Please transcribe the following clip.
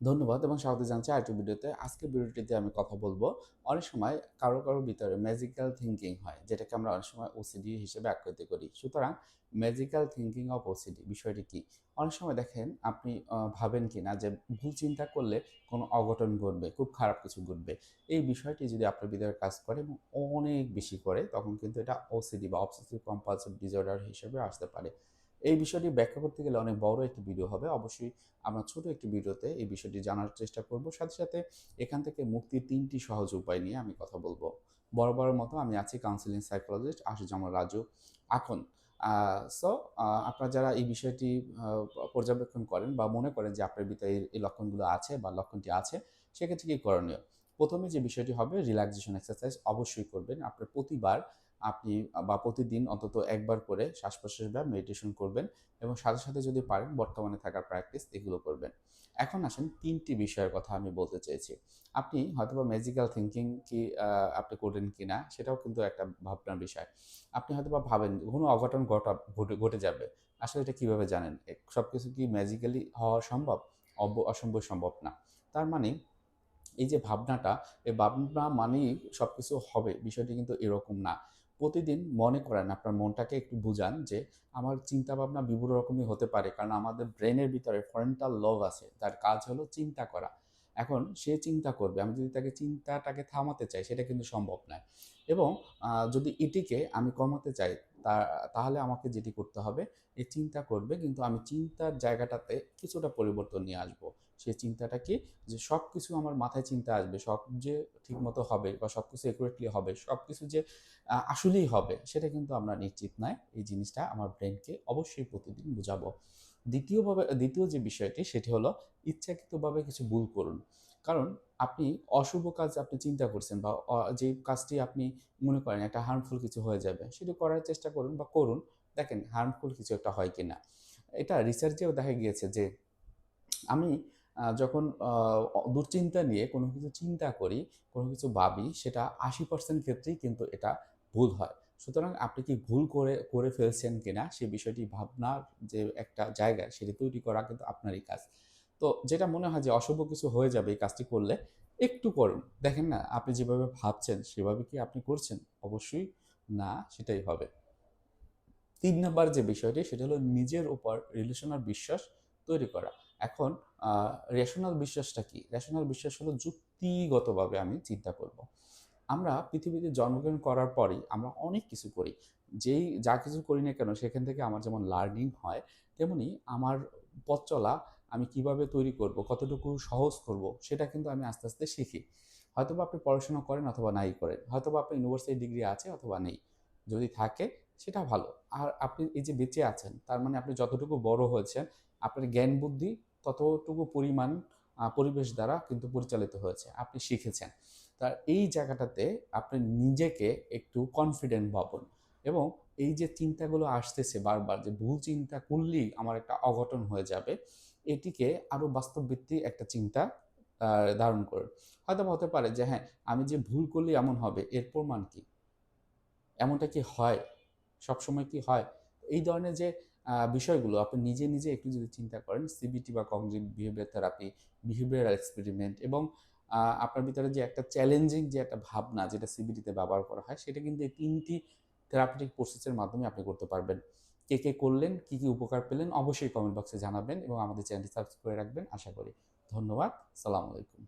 ধন্যবাদ এবং স্বাগত জানাচ্ছি আরেকটি ভিডিওতে। আজকের ভিডিওটিতে আমি কথা বলব অনেক সময় কারও কারও ভিতরে ম্যাজিক্যাল থিঙ্কিং হয়, যেটাকে আমরা অনেক সময় ওসিডি হিসেবে আকৃতি করি। সুতরাং ম্যাজিক্যাল থিঙ্কিং অফ ওসিডি বিষয়টি কি? অনেক সময় দেখেন আপনি ভাবেন কি না যে ভুল চিন্তা করলে কোনো অঘটন ঘটবে, খুব খারাপ কিছু ঘটবে। এই বিষয়টি যদি আপনার ভিতরে কাজ করে এবং অনেক বেশি করে, তখন কিন্তু এটা ওসিডি বা অবসেসিভ কম্পালসিভ ডিসঅর্ডার হিসেবে আসতে পারে। এই বিষয়টি ব্যাখ্যা করতে গেলে অনেক বড় একটি ভিডিও হবে। অবশ্যই আমরা ছোট একটি ভিডিওতে এই বিষয়টি জানার চেষ্টা করব। সাথে সাথে এখান থেকে মুক্তির তিনটি সহজ উপায় নিয়ে আমি কথা বলব। বড় বড় মতো আমি আছি কাউন্সিলিং সাইকোলজিস্ট আশুজামা রাজু। এখন সো আপনারা যারা এই বিষয়টি পর্যবেক্ষণ করেন বা মনে করেন যে আপনার ভিতরে এই লক্ষণগুলো আছে বা লক্ষণটি আছে, সেক্ষেত্রে কি করণীয়? প্রথমে যে বিষয়টি হবে রিল্যাক্সেশন এক্সারসাইজ অবশ্যই করবেন। আপনার প্রতিবার আপনি, বা প্রতিদিন অন্তত একবার করে শ্বাস প্রশ্বাস বা মেডিটেশন করবেন এবং সাথে সাথে যদি পারেন বর্তমানে থাকার প্র্যাকটিস এগুলো করবেন। এখন আসেন তিনটি বিষয়ের কথা আমি বলতে চেয়েছি। আপনি হয়তোবা ম্যাজিক্যাল থিঙ্কিং কি আপনি করেন কি না সেটাও কিন্তু একটা ভাবনার বিষয়। আপনি হয়তোবা ভাবেন কোনো অঘটন ঘটা, ঘটে ঘটে যাবে। আসলে এটা কীভাবে জানেন? সব কিছু কি ম্যাজিক্যালি হওয়া সম্ভব? অসম্ভব সম্ভব না। তার মানে এই যে ভাবনাটা এই ভাবনা মানেই সব কিছু হবে, বিষয়টি কিন্তু এরকম না। প্রতিদিন মনে করেন আপনার মনটাকে একটু বুঝান যে আমার চিন্তা ভাবনা বিভিন্ন রকমই হতে পারে। কারণ আমাদের ব্রেনের ভিতরে ফরেন্টাল লব আছে তার কাজ হলো চিন্তা করা। এখন সে চিন্তা করবে, আমি যদি তাকে চিন্তাটাকে থামাতে চাই, সেটা কিন্তু সম্ভব নয়। এবং যদি এটিকে আমি কমাতে চাই, তা, তাহলে আমাকে যেটি করতে হবে এই চিন্তা করবে, কিন্তু আমি চিন্তার জায়গাটাতে কিছুটা পরিবর্তন নিয়ে আসব। সেই চিন্তাটা কি? যে সব কিছু আমার মাথায় চিন্তা আসবে, সব যে ঠিক মতো হবে বা সব কিছু একুরেটলি হবে সব কিছু যে আসলেই হবে, সেটা কিন্তু আমরা নিশ্চিত নয়। এই জিনিসটা আমার ব্রেনকে অবশ্যই প্রতিদিন বুঝাবো। দ্বিতীয়ভাবে, দ্বিতীয় যে বিষয়টি, সেটি হলো ইচ্ছাকৃতভাবে কিছু ভুল করুন। কারণ আপনি অশুভ কাজ আপনি চিন্তা করছেন বা যে কাজটি আপনি মনে করেন একটা হার্মফুল কিছু হয়ে যাবে, সেটি করার চেষ্টা করুন বা করুন। দেখেন হার্মফুল কিছু একটা হয় কিনা। এটা রিসার্চেও দেখা গিয়েছে যে, আমি যখন দুশ্চিন্তা নিয়ে কোনো কিছু চিন্তা করি, কোনো কিছু ভাবি, সেটা আশি পার্সেন্ট ক্ষেত্রেই কিন্তু এটা ভুল হয়। সুতরাং আপনি কি ভুল করে করে ফেলছেন কিনা, সে বিষয়টি ভাবনার যে একটা জায়গা, সেটি তৈরি করা কিন্তু আপনারই কাজ। তো যেটা মনে হয় যে অশুভ কিছু হয়ে যাবে এই কাজটি করলে, একটু করুন। দেখেন না, আপনি যেভাবে ভাবছেন, সেভাবে কি আপনি করছেন? অবশ্যই না, সেটাই হবে। তিন নাম্বার যে বিষয়টি, সেটা হলো নিজের উপর রিলেশনাল বিশ্বাস তৈরি করা। এখন রেশনাল বিশ্বাসটা কি? রেশনাল বিশ্বাস হলো যুক্তিগতভাবে আমি চিন্তা করব। আমরা পৃথিবীতে জন্মগ্রহণ করার পরই আমরা অনেক কিছু করি। যেই, যা কিছু করি না কেন, সেখান থেকে আমার যেমন লার্নিং হয়, তেমনি আমার পথ চলা আমি কীভাবে তৈরি করব, কতটুকু সহজ করব, সেটা কিন্তু আমি আস্তে আস্তে শিখি। হয়তোবা আপনি পড়াশোনা করেন অথবা নাই করেন, হয়তোবা আপনার ইউনিভার্সিটি ডিগ্রি আছে অথবা নেই। যদি থাকে, সেটা ভালো। আর আপনি এই যে বেঁচে আছেন, তার মানে আপনি যতটুকু বড় হয়েছেন, আপনার জ্ঞান বুদ্ধি ততটুকু পরিমাণ পরিবেশ দ্বারা কিন্তু পরিচালিত হয়েছে, আপনি শিখেছেন। তার এই জায়গাটাতে আপনি নিজেকে একটু কনফিডেন্ট ভাবুন এবং এই যে চিন্তাগুলো আসতেছে বারবার, যে ভুল চিন্তা করলেই আমার একটা অঘটন হয়ে যাবে, এটিকে আরও বাস্তবভিত্তিক একটা চিন্তা ধারণ করুন। হয়তো হতে পারে যে হ্যাঁ আমি যে ভুল করলেই এমন হবে, এর প্রমাণ কি? এমনটা কি হয়? সবসময় কি হয়? এই ধরনের যে বিষয়গুলো আপনি নিজে নিজে একটু যদি চিন্তা করেন সিবিটি বা cognitive behaviour therapy behavioural experiment এবং আপনার ভিতরে যে একটা চ্যালেঞ্জিং যে একটা ভাবনা যেটা সিবিটিতে ব্যবহার করা হয়, সেটা কিন্তু এই তিনটি থেরাপিটিক প্রসেসের মাধ্যমে আপনি করতে পারবেন। কে কে করলেন, কি কি উপকার পেলেন, অবশ্যই কমেন্ট বক্সে জানাবেন এবং আমাদের চ্যানেলটি সাবস্ক্রাইব করে রাখবেন। আশা করি ধন্যবাদ। সালাম আলাইকুম।